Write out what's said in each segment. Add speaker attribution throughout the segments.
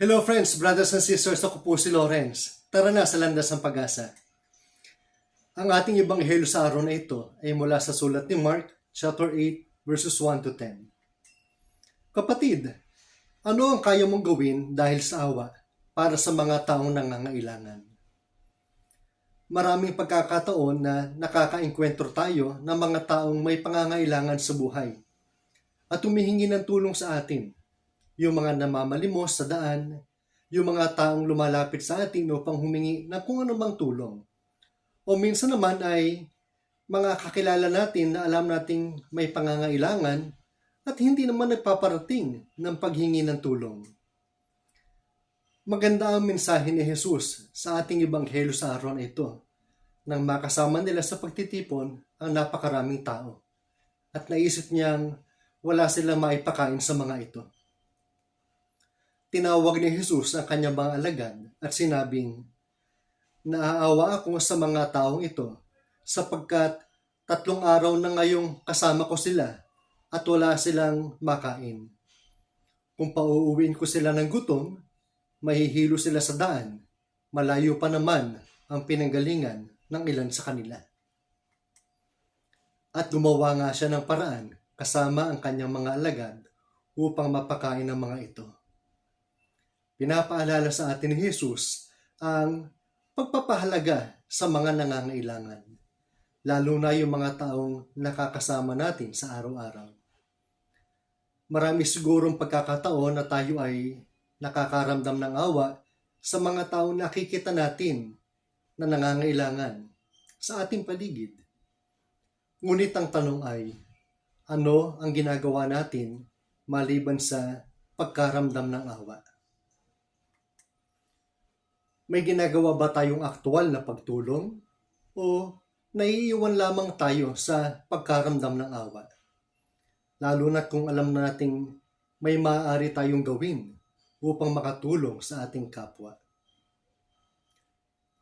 Speaker 1: Hello friends, brothers and sisters, ako po si Lawrence. Tara na sa landas ng pag-asa. Ang ating ebanghelyo sa araw na ito ay mula sa sulat ni Mark, chapter 8, verses 1 to 10. Kapatid, ano ang kaya mong gawin dahil sa awa para sa mga taong nangangailangan? Maraming pagkakataon na nakakaengkwentro tayo ng mga taong may pangangailangan sa buhay at humihingi ng tulong sa atin yung mga namamalimos sa daan, yung mga taong lumalapit sa atin upang humingi ng kung anumang tulong. O minsan naman ay mga kakilala natin na alam nating may pangangailangan at hindi naman nagpaparating ng paghingi ng tulong. Maganda ang mensahe ni Jesus sa ating ebanghelyo sa araw na ito nang makasama nila sa pagtitipon ang napakaraming tao at naisip niyang wala silang maipakain sa mga ito tinawag ni Jesus ang kanyang mga alagad at sinabing, Naaawa ako sa mga taong ito sapagkat tatlong araw na ngayong kasama ko sila at wala silang makain. Kung pauuwiin ko sila ng gutom, mahihilo sila sa daan, malayo pa naman ang pinanggalingan ng ilan sa kanila. At gumawa nga siya ng paraan kasama ang kanyang mga alagad upang mapakain ang mga ito pinapaalala sa atin ni Jesus ang pagpapahalaga sa mga nangangailangan, lalo na yung mga taong nakakasama natin sa araw-araw. Marami sigurong pagkakataon na tayo ay nakakaramdam ng awa sa mga taong nakikita natin na nangangailangan sa ating paligid. Ngunit ang tanong ay, ano ang ginagawa natin maliban sa pagkaramdam ng awa? May ginagawa ba tayong aktual na pagtulong? O naiiwan lamang tayo sa pagkaramdam ng awa? Lalo na kung alam nating may maaari tayong gawin upang makatulong sa ating kapwa.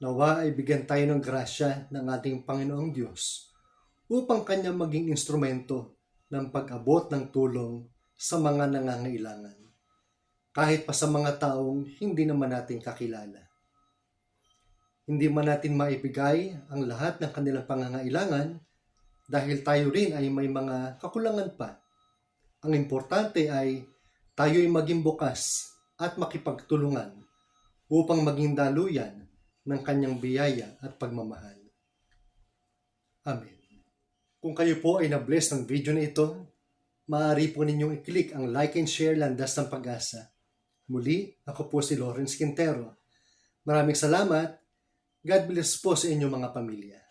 Speaker 1: Nawa ay bigyan tayo ng grasya ng ating Panginoong Diyos upang kanya maging instrumento ng pag-abot ng tulong sa mga nangangailangan, kahit pa sa mga taong hindi naman natin kakilala. Hindi man natin maibigay ang lahat ng kanilang pangangailangan dahil tayo rin ay may mga kakulangan pa. Ang importante ay tayo ay maging bukas at makipagtulungan upang maging daluyan ng kanyang biyaya at pagmamahal. Amen. Kung kayo po ay na-bless ng video na ito, maaari po ninyong i-click ang like and share landas ng pag-asa. Muli, ako po si Lawrence Quintero. Maraming salamat God bless po sa inyong mga pamilya.